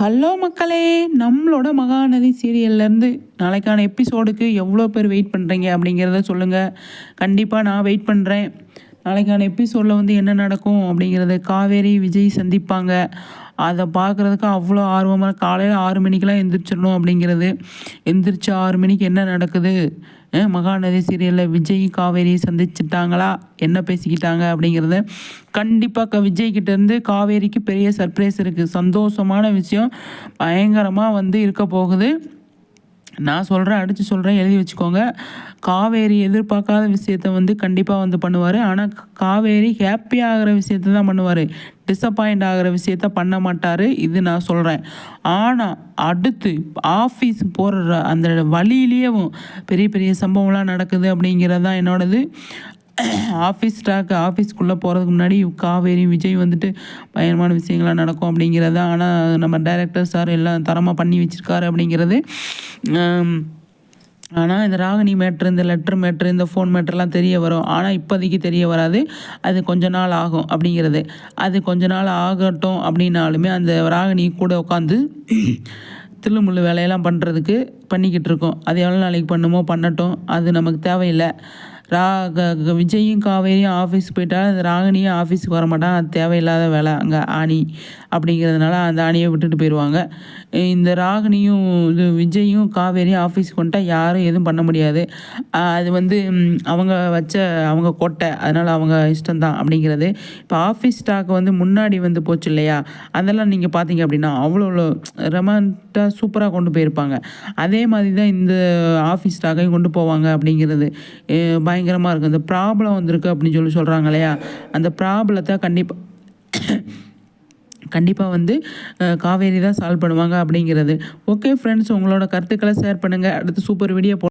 Hello மக்களே நம்மளோட மகாநதி சீரியல்லேருந்து நாளைக்கான எபிசோடுக்கு எவ்வளோ பேர் வெயிட் பண்ணுறீங்க அப்படிங்கிறத சொல்லுங்கள் கண்டிப்பாக நான் வெயிட் பண்ணுறேன். நாளைக்கான எபிசோடில் வந்து என்ன நடக்கும் அப்படிங்கிறத காவேரி விஜய் சந்திப்பாங்க. அதை பார்க்குறதுக்கு அவ்வளோ ஆர்வமாக காலையில் ஆறு மணிக்கெலாம் எந்திரிச்சிடணும் அப்படிங்கிறது. எந்திரிச்சு ஆறு மணிக்கு என்ன நடக்குது? மகாநதி சீரியலில் விஜய் காவேரி சந்திச்சிட்டாங்களா? என்ன பேசிக்கிட்டாங்க அப்படிங்கிறத கண்டிப்பாக விஜய்கிட்டேருந்து காவேரிக்கு பெரிய சர்ப்ரைஸ் இருக்குது சந்தோஷமான விஷயம். பயங்கரமாக வந்து இருக்க போகுது. நான் சொல்கிறேன் அடித்து சொல்கிறேன் எழுதி வச்சுக்கோங்க. காவேரி எதிர்பார்க்காத விஷயத்த வந்து கண்டிப்பாக வந்து பண்ணுவார். ஆனால் காவேரி ஹாப்பி ஆகிற விஷயத்த தான் பண்ணுவார். டிசப்பாயிண்ட் ஆகிற விஷயத்த பண்ண மாட்டார். இது நான் சொல்கிறேன் ஆனால் அடுத்து ஆஃபீஸ் போகிற அந்த வழியிலேயும் பெரிய பெரிய சம்பவம்லாம் நடக்குது அப்படிங்கிறது தான் என்னோடது. ஆஃபீஸ் ஸ்டாக் ஆஃபீஸ்க்குள்ளே போகிறதுக்கு முன்னாடி காவேரி விஜய் வந்துட்டு பயங்கரமான விஷயங்கள்லாம் நடக்கும் அப்படிங்கிறது ஆனால் நம்ம டைரக்டர் சார் எல்லாம் தரமாக பண்ணி வச்சுருக்காரு அப்படிங்கிறது. ஆனால் இந்த ராகினி மேட்ரு இந்த லெட்ரு மேட்ரு இந்த ஃபோன் மேட்ருலாம் தெரிய வரும். ஆனால் இப்போதைக்கு தெரிய வராது. அது கொஞ்ச நாள் ஆகும் அப்படிங்கிறது. அது கொஞ்ச நாள் ஆகட்டும் அப்படின்னாலுமே அந்த ராகினி கூட உட்காந்து தில்லுமுள்ளு வேலையெல்லாம் பண்ணுறதுக்கு பண்ணிக்கிட்டு இருக்கோம். அது எவ்வளோ நாளைக்கு பண்ணுமோ பண்ணட்டும். அது நமக்கு தேவையில்லை. ரா விஜயும் காவேரியும் ஆஃபீஸ் போயிட்டால் அந்த ராகினியும் ஆஃபீஸுக்கு வர மாட்டான். அது தேவையில்லாத வேலை. அங்கே ஆணி அப்படிங்கிறதுனால அந்த ஆணியை விட்டுட்டு போயிடுவாங்க. இந்த ராகினியும் இது விஜயும் காவேரியும் ஆஃபீஸுக்கு வந்துட்டால் யாரும் எதுவும் பண்ண முடியாது. அது வந்து அவங்க வச்ச அவங்க கொட்டை. அதனால் அவங்க இஷ்டம்தான் அப்படிங்கிறது. இப்போ ஆஃபீஸ் ஸ்டாக் வந்து முன்னாடி வந்து போச்சு இல்லையா? அதெல்லாம் நீங்கள் பார்த்தீங்க அப்படின்னா அவ்வளோ ரெமண்ட்டாக சூப்பராக கொண்டு போயிருப்பாங்க. அதே மாதிரி தான் இந்த ஆஃபீஸ் ஸ்டாக்கையும் கொண்டு போவாங்க அப்படிங்கிறது. பயங்கரமாக இருக்குது இந்த ப்ராப்ளம் வந்திருக்கு அப்படின்னு சொல்லி சொல்கிறாங்க இல்லையா? அந்த ப்ராப்ளத்தை கண்டிப்பாக கண்டிப்பாக வந்து காவேரி தான் சால்வ் பண்ணுவாங்க அப்படிங்கிறது. ஓகே ஃப்ரெண்ட்ஸ் உங்களோட கருத்துக்களை ஷேர் பண்ணுங்கள் அடுத்து சூப்பர் வீடியோ